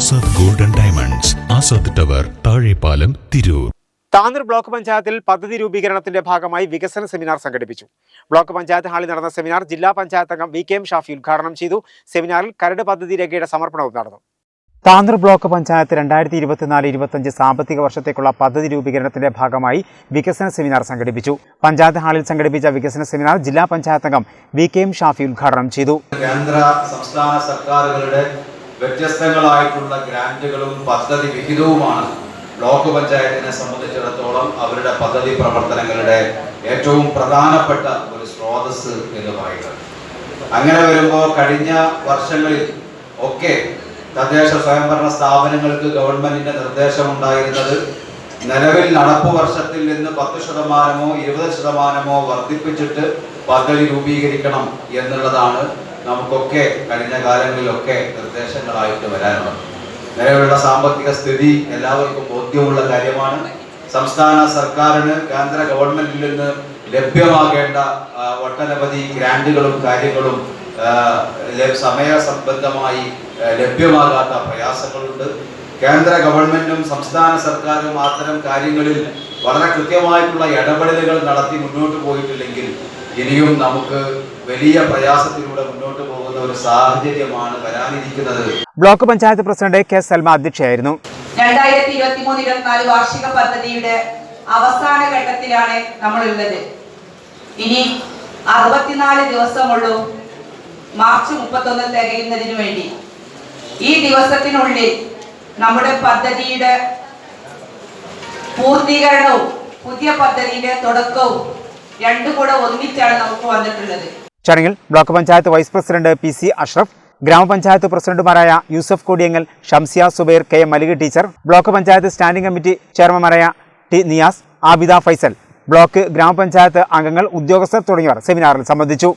Azad golden diamonds Azad tower Thazhepalam Tirur Tanur block പഞ്ചായത്തിൽ പദ്ധതി രൂപീകരണത്തിന്റെ ഭാഗമായി വികസന സെമിനാർ സംഘടിപ്പിച്ചു. ബ്ലോക്ക് പഞ്ചായത്ത് ഹാളിൽ നടന്ന സെമിനാർ ജില്ലാ പഞ്ചായത്ത് അംഗം വി കെ എം ഷാഫി ഉദ്ഘാടനം ചെയ്തു. സെമിനാറിൽ കരട് പദ്ധതി രേഖയുടെ സമർപ്പണവും നടന്നു. താന്നൂർ ബ്ലോക്ക് പഞ്ചായത്ത് രണ്ടായിരത്തി ഇരുപത്തിനാല് ഇരുപത്തഞ്ച് സാമ്പത്തിക വർഷത്തേക്കുള്ള പദ്ധതി രൂപീകരണത്തിന്റെ ഭാഗമായി വികസന സെമിനാർ സംഘടിപ്പിച്ചു. പഞ്ചായത്ത് ഹാളിൽ സംഘടിപ്പിച്ച വികസന സെമിനാർ ജില്ലാ പഞ്ചായത്ത് അംഗം വി കെ എം ഷാഫി ഉദ്ഘാടനം ചെയ്തു. കേന്ദ്ര സംസ്ഥാന സർക്കാരുകളുടെ വ്യത്യസ്തങ്ങളായിട്ടുള്ള ഗ്രാന്റുകളും പദ്ധതി വിഹിതവുമാണ് ബ്ലോക്ക് പഞ്ചായത്തിനെ സംബന്ധിച്ചിടത്തോളം അവരുടെ പദ്ധതി പ്രവർത്തനങ്ങളുടെ ഏറ്റവും പ്രധാനപ്പെട്ട ഒരു സ്രോതസ് എന്ന് പറയുന്നത്. അങ്ങനെ വരുമ്പോൾ കഴിഞ്ഞ വർഷങ്ങളിൽ ഒക്കെ തദ്ദേശ സ്വയംഭരണ സ്ഥാപനങ്ങൾക്ക് ഗവൺമെന്റിന്റെ നിർദ്ദേശം ഉണ്ടായിരുന്നത് നിലവിൽ നടപ്പ് വർഷത്തിൽ നിന്ന് പത്ത് ശതമാനമോ ഇരുപത് ശതമാനമോ വർദ്ധിപ്പിച്ചിട്ട് പദ്ധതി രൂപീകരിക്കണം എന്നുള്ളതാണ് നമുക്കൊക്കെ കഴിഞ്ഞ കാലങ്ങളിലൊക്കെ നിർദ്ദേശങ്ങളായിട്ട് വരാനുള്ളത് നിലവിലുള്ള സാമ്പത്തിക സ്ഥിതി എല്ലാവർക്കും ബോധ്യമുള്ള കാര്യമാണ്. സംസ്ഥാന സർക്കാരിന് കേന്ദ്ര ഗവൺമെന്റിൽ നിന്ന് ലഭ്യമാകേണ്ട ഒട്ടനവധി ഗ്രാന്റുകളും കാര്യങ്ങളും സമയസംബന്ധമായി ലഭ്യമാകാത്ത പ്രയാസങ്ങളുണ്ട്. കേന്ദ്ര ഗവൺമെന്റും സംസ്ഥാന സർക്കാരും അത്തരം കാര്യങ്ങളിൽ വളരെ കൃത്യമായിട്ടുള്ള ഇടപെടലുകൾ നടത്തി മുന്നോട്ട് പോയിട്ടില്ലെങ്കിൽ ഇനിയും നമുക്ക് വലിയ പ്രയാസത്തിലൂടെ മുന്നോട്ട് പോകുന്ന ഒരു സാഹചര്യമാണ് വരാനിരിക്കുന്നത്. Block panchayat president K Salma അധ്യക്ഷയായിരുന്നു. രണ്ടായിരത്തി ഇരുപത്തി മൂന്ന് ഇരുപത്തിനാല് വാർഷിക പദ്ധതിയുടെ അവസാന ഘട്ടത്തിലാണ് നമ്മൾ ഉള്ളത് ഇനി അറുപത്തിനാല് ദിവസമുള്ളൂ മാർച്ച് മുപ്പത്തൊന്ന് തികയുന്നതിന് വേണ്ടി. ഈ ദിവസത്തിനുള്ളിൽ നമ്മുടെ പദ്ധതിയുടെ പൂർത്തീകരണവും പുതിയ പദ്ധതിയുടെ തുടക്കവും രണ്ടും കൂടെ ഒന്നിച്ചാണ് നമുക്ക് വന്നിട്ടുള്ളത്. ചടങ്ങിൽ block panchayat vice president P C Ashraf ഗ്രാമപഞ്ചായത്ത് പ്രസിഡന്റുമാരായ Yusuf Kodiyangal Shamsiya Zubair K Malik teacher block panchayat standing committee ചെയർമാൻമാരായ T Niyas Abida Faisal block ഗ്രാമപഞ്ചായത്ത് അംഗങ്ങൾ ഉദ്യോഗസ്ഥർ തുടങ്ങിയവർ സെമിനാറിൽ സംബന്ധിച്ചു.